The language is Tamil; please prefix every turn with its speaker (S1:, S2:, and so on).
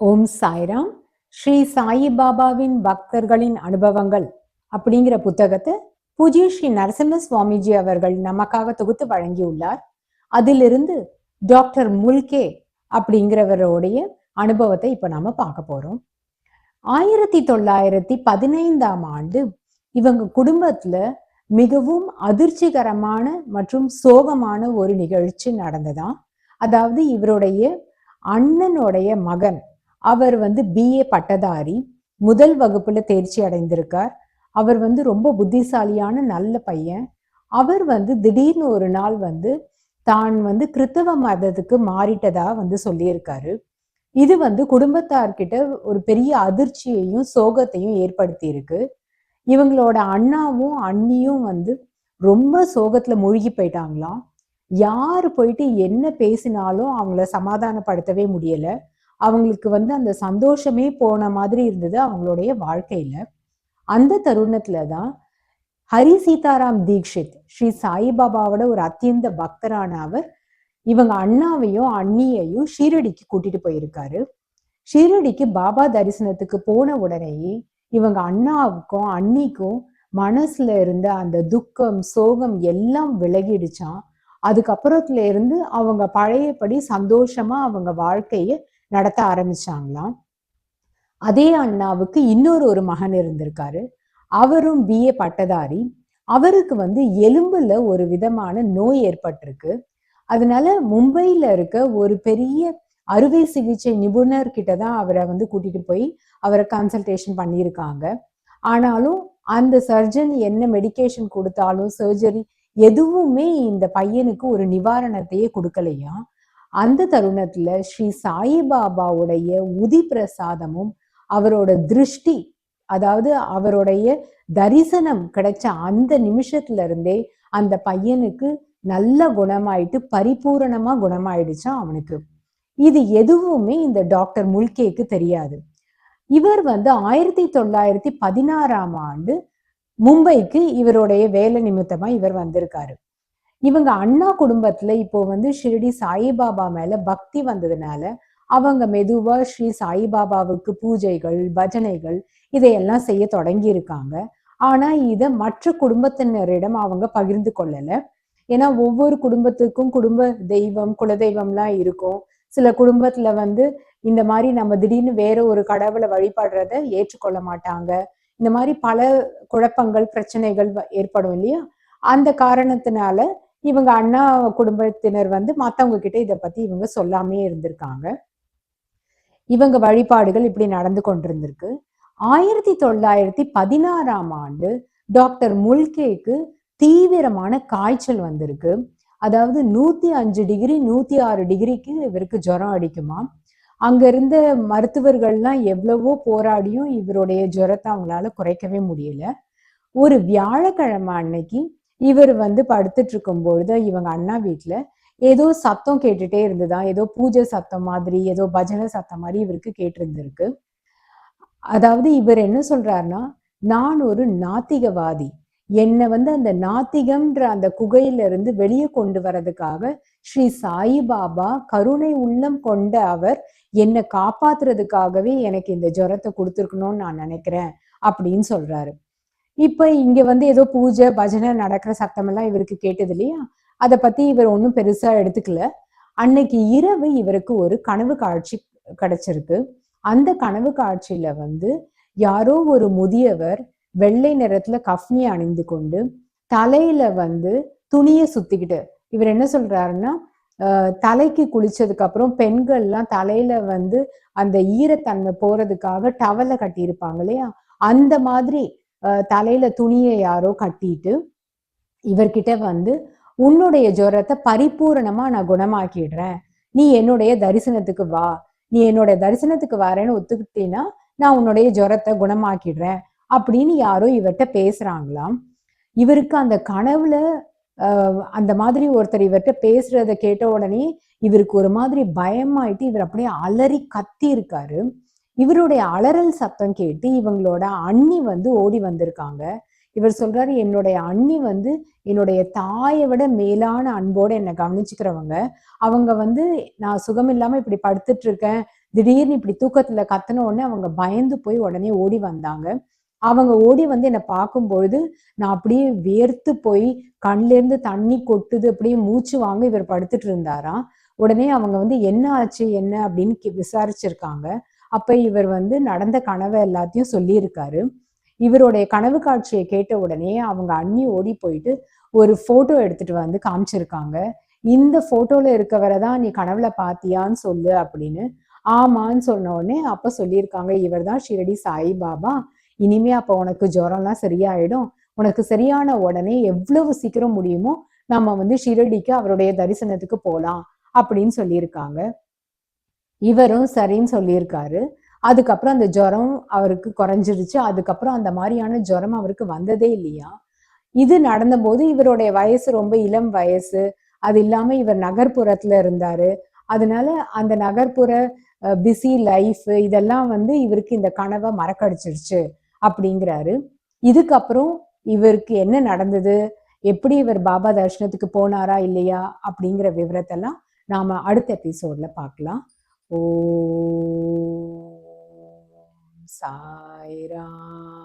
S1: ஓம் சாய்ராம். ஸ்ரீ சாயி பாபாவின் பக்தர்களின் அனுபவங்கள் அப்படிங்கிற புத்தகத்தை பூஜ்ய ஸ்ரீ நரசிம்ம சுவாமிஜி அவர்கள் நமக்காக தொகுத்து வழங்கியுள்ளார். அதிலிருந்து டாக்டர் முல்கே அப்படிங்கிறவருடைய அனுபவத்தை இப்ப நாம பார்க்க போறோம். ஆயிரத்தி தொள்ளாயிரத்தி பதினைந்தாம் ஆண்டு இவங்க குடும்பத்துல மிகவும் அதிர்ச்சிகரமான மற்றும் சோகமான ஒரு நிகழ்ச்சி நடந்ததான் அதாவது இவருடைய அண்ணனுடைய மகன் அவர் வந்து பிஏ பட்டதாரி முதல் வகுப்புல தேர்ச்சி அடைந்திருக்கார். அவர் வந்து ரொம்ப புத்திசாலியான நல்ல பையன். அவர் வந்து திடீர்னு ஒரு நாள் வந்து தான் வந்து கிறித்தவ மதத்துக்கு மாறிட்டதா வந்து சொல்லியிருக்காரு. இது வந்து குடும்பத்தார்கிட்ட ஒரு பெரிய அதிர்ச்சியையும் சோகத்தையும் ஏற்படுத்தி இருக்கு இவங்களோட அண்ணாவும் அண்ணியும் வந்து ரொம்ப சோகத்துல மூழ்கி போயிட்டாங்களாம். யாரு போயிட்டு என்ன பேசினாலும் அவங்கள சமாதானப்படுத்தவே முடியல. அவங்களுக்கு வந்து அந்த சந்தோஷமே போன மாதிரி இருந்தது அவங்களுடைய வாழ்க்கையில. அந்த தருணத்துல தான் ஹரி சீதாராம் தீக்ஷித் ஸ்ரீ சாய்பாபாவோட ஒரு அத்தியந்த பக்தரான அவர் இவங்க அண்ணாவையும் அண்ணியையும் ஷீரடிக்கு கூட்டிட்டு போயிருக்காரு. ஷீரடிக்கு பாபா தரிசனத்துக்கு போன உடனேயே இவங்க அண்ணாவுக்கும் அண்ணிக்கும் மனசுல இருந்த அந்த துக்கம் சோகம் எல்லாம் விலகிடுச்சான் அதுக்கப்புறத்துல இருந்து அவங்க பழையபடி சந்தோஷமா அவங்க வாழ்க்கையை நடத்த ஆரம்பிச்சாங்களாம். அதே அண்ணாவுக்கு இன்னொரு ஒரு மகன் இருந்திருக்காரு. அவரும் பிஏ பட்டதாரி. அவருக்கு வந்து எலும்புல ஒரு விதமான நோய் ஏற்பட்டிருக்கு. அதனால மும்பையில இருக்க ஒரு பெரிய அறுவை சிகிச்சை நிபுணர் கிட்ட தான் அவரை வந்து கூட்டிட்டு போய் அவரை கன்சல்டேஷன் பண்ணியிருக்காங்க. ஆனாலும் அந்த சர்ஜன் என்ன மெடிகேஷன் கொடுத்தாலும் சர்ஜரி எதுவுமே இந்த பையனுக்கு ஒரு நிவாரணத்தையே கொடுக்கலையா அந்த தருணத்துல ஸ்ரீ சாயிபாபாவுடைய உதி பிரசாதமும் அவரோட திருஷ்டி அதாவது அவருடைய தரிசனம் கிடைச்ச அந்த நிமிஷத்துல இருந்தே அந்த பையனுக்கு நல்ல குணமாயிட்டு பரிபூரணமா குணமாயிடுச்சான் அவனுக்கு. இது எதுவுமே இந்த டாக்டர் முல்கேக்கு தெரியாது. இவர் வந்து ஆயிரத்தி தொள்ளாயிரத்தி பதினாறாம் ஆண்டு மும்பைக்கு இவருடைய வேலை நிமித்தமா இவர் வந்திருக்காரு. இவங்க அண்ணா குடும்பத்துல இப்போ வந்து ஷிரடி சாயிபாபா மேல பக்தி வந்ததுனால அவங்க மெதுவா ஸ்ரீ சாயிபாபாவுக்கு பூஜைகள் பஜனைகள் இதையெல்லாம் செய்ய தொடங்கி இருக்காங்க ஆனா இத மற்ற குடும்பத்தினரிடம் அவங்க பகிர்ந்து கொள்ளல. ஏன்னா ஒவ்வொரு குடும்பத்துக்கும் குடும்ப தெய்வம் குலதெய்வம்லாம் இருக்கும். சில குடும்பத்துல வந்து இந்த மாதிரி நம்ம திடீர்னு வேற ஒரு கடவுளை வழிபடுறத ஏற்றுக்கொள்ள மாட்டாங்க. இந்த மாதிரி பல குழப்பங்கள் பிரச்சனைகள் ஏற்படும் இல்லையா? அந்த காரணத்தினால இவங்க அண்ணா குடும்பத்தினர் வந்து மத்தவங்க கிட்ட இதை பத்தி இவங்க சொல்லாமே இருந்திருக்காங்க. இவங்க வழிபாடுகள் இப்படி நடந்து கொண்டிருந்திருக்கு. ஆயிரத்தி தொள்ளாயிரத்தி பதினாறாம் ஆண்டு டாக்டர் முல்கேக்கு தீவிரமான காய்ச்சல் வந்திருக்கு. அதாவது நூத்தி அஞ்சு டிகிரி நூத்தி ஆறு டிகிரிக்கு இவருக்கு ஜுரம் அடிக்குமா? அங்க இருந்த மருத்துவர்கள்லாம் எவ்வளவோ போராடியும் இவருடைய ஜுரத்தை அவங்களால குறைக்கவே முடியல. ஒரு வியாழக்கிழமை அன்னைக்கு இவர் வந்து படுத்துட்டு இருக்கும் பொழுது இவங்க அண்ணா வீட்டில் ஏதோ சத்தம் கேட்டுட்டே இருந்துதான் ஏதோ பூஜை சத்தம் மாதிரி ஏதோ பஜனை சத்தம் மாதிரி இவருக்கு கேட்டிருந்திருக்கு. அதாவது இவர் என்ன சொல்றாருன்னா நான் ஒரு நாத்திகவாதி. என்னை வந்து அந்த நாத்திகம்ன்ற அந்த குகையில இருந்து வெளியே கொண்டு வர்றதுக்காக ஸ்ரீ சாயிபாபா கருணை உள்ளம் கொண்ட அவர் என்னை காப்பாத்துறதுக்காகவே எனக்கு இந்த ஜுரத்தை கொடுத்துருக்கணும்னு நான் நினைக்கிறேன் அப்படின்னு சொல்றாரு. இப்ப இங்க வந்து ஏதோ பூஜை பஜனை நடக்கிற சத்தம் எல்லாம் இவருக்கு கேட்டது இல்லையா? அதை பத்தி இவர் ஒன்றும் பெருசா எடுத்துக்கல. அன்னைக்கு இரவு இவருக்கு ஒரு கனவு காட்சி கிடைச்சிருக்கு. அந்த கனவு காட்சியில வந்து யாரோ ஒரு முதியவர் வெள்ளை நிறத்துல கஃப்னி அணிந்து கொண்டு தலையில வந்து துணியை சுத்திக்கிட்டு இவர் என்ன சொல்றாருன்னா தலைக்கு குளிச்சதுக்கு அப்புறம் பெண்கள்லாம் தலையில வந்து அந்த ஈரத்தன்மை போறதுக்காக டவலை கட்டியிருப்பாங்க இல்லையா? அந்த மாதிரி தலையில துணியை யாரோ கட்டிட்டு இவர்கிட்ட வந்து உன்னுடைய ஜுரத்தை பரிபூரணமா நான் குணமாக்கிடுறேன். நீ என்னுடைய தரிசனத்துக்கு வா. நீ என்னுடைய தரிசனத்துக்கு வரேன்னு ஒத்துக்கிட்டீங்கன்னா நான் உன்னுடைய ஜுரத்தை குணமாக்கிடுறேன். அப்படின்னு யாரோ இவர்கிட்ட பேசுறாங்களாம். இவருக்கு அந்த கனவுல அந்த மாதிரி ஒருத்தர் இவர்கிட்ட பேசுறத கேட்ட உடனே இவருக்கு ஒரு மாதிரி பயமாயிட்டு இவர் அப்படியே அலறி கத்தி இருக்காரு இவருடைய அலறல் சத்தம் கேட்டு இவங்களோட அண்ணி வந்து ஓடி வந்திருக்காங்க. இவர் சொல்றாரு என்னுடைய அண்ணி வந்து என்னுடைய தாயை விட மேலான அன்போடு என்னை கவனிச்சுக்கிறவங்க. அவங்க வந்து நான் சுகம் இல்லாம இப்படி படுத்துட்டு இருக்கேன் திடீர்னு இப்படி தூக்கத்துல கத்தின உடனே அவங்க பயந்து போய் உடனே ஓடி வந்தாங்க. அவங்க ஓடி வந்து என்னை பார்க்கும்பொழுது நான் அப்படியே வேர்த்து போய் கண்ல இருந்து தண்ணி கொட்டுது அப்படியே மூச்சு வாங்க இவர் படுத்துட்டு இருந்தாராம். உடனே அவங்க வந்து என்ன ஆச்சு? என்ன? அப்படின்னு கே- விசாரிச்சிருக்காங்க. அப்ப இவர் வந்து நடந்த கனவை எல்லாத்தையும் சொல்லியிருக்காரு. இவருடைய கனவு காட்சியை கேட்ட உடனே அவங்க அண்ணி ஓடி போயிட்டு ஒரு போட்டோ எடுத்துட்டு வந்து காமிச்சிருக்காங்க. இந்த போட்டோல இருக்கவரை தான் நீ கனவுல பாத்தியான்னு சொல்லு அப்படின்னு ஆமான்னு சொன்ன உடனே அப்ப சொல்லியிருக்காங்க இவர் தான் ஷிரடி சாய்பாபா இனிமே அப்ப உனக்கு ஜுரம்லாம் சரியாயிடும். உனக்கு சரியான உடனே எவ்வளவு சீக்கிரம் முடியுமோ நம்ம வந்து ஷிரடிக்கு அவருடைய தரிசனத்துக்கு போலாம் அப்படின்னு சொல்லியிருக்காங்க. இவரும் சரின்னு சொல்லியிருக்காரு. அதுக்கப்புறம் அந்த ஜுரம் அவருக்கு குறைஞ்சிருச்சு. அதுக்கப்புறம் அந்த மாதிரியான ஜுரம் அவருக்கு வந்ததே இல்லையா? இது நடந்தபோது இவருடைய வயசு ரொம்ப இளம் வயசு. அது இல்லாம இவர் நகர்ப்புறத்துல இருந்தாரு. அதனால அந்த நகர்ப்புற பிஸி லைஃப் இதெல்லாம் வந்து இவருக்கு இந்த கனவை மறக்கடிச்சிருச்சு அப்படிங்கிறாரு. இதுக்கப்புறம் இவருக்கு என்ன நடந்தது? எப்படி இவர் பாபா தர்ஷனத்துக்கு போனாரா இல்லையா அப்படிங்கிற விவரத்தெல்லாம் நாம அடுத்த எபிசோட்ல பார்க்கலாம். ஓ சாய்ராம்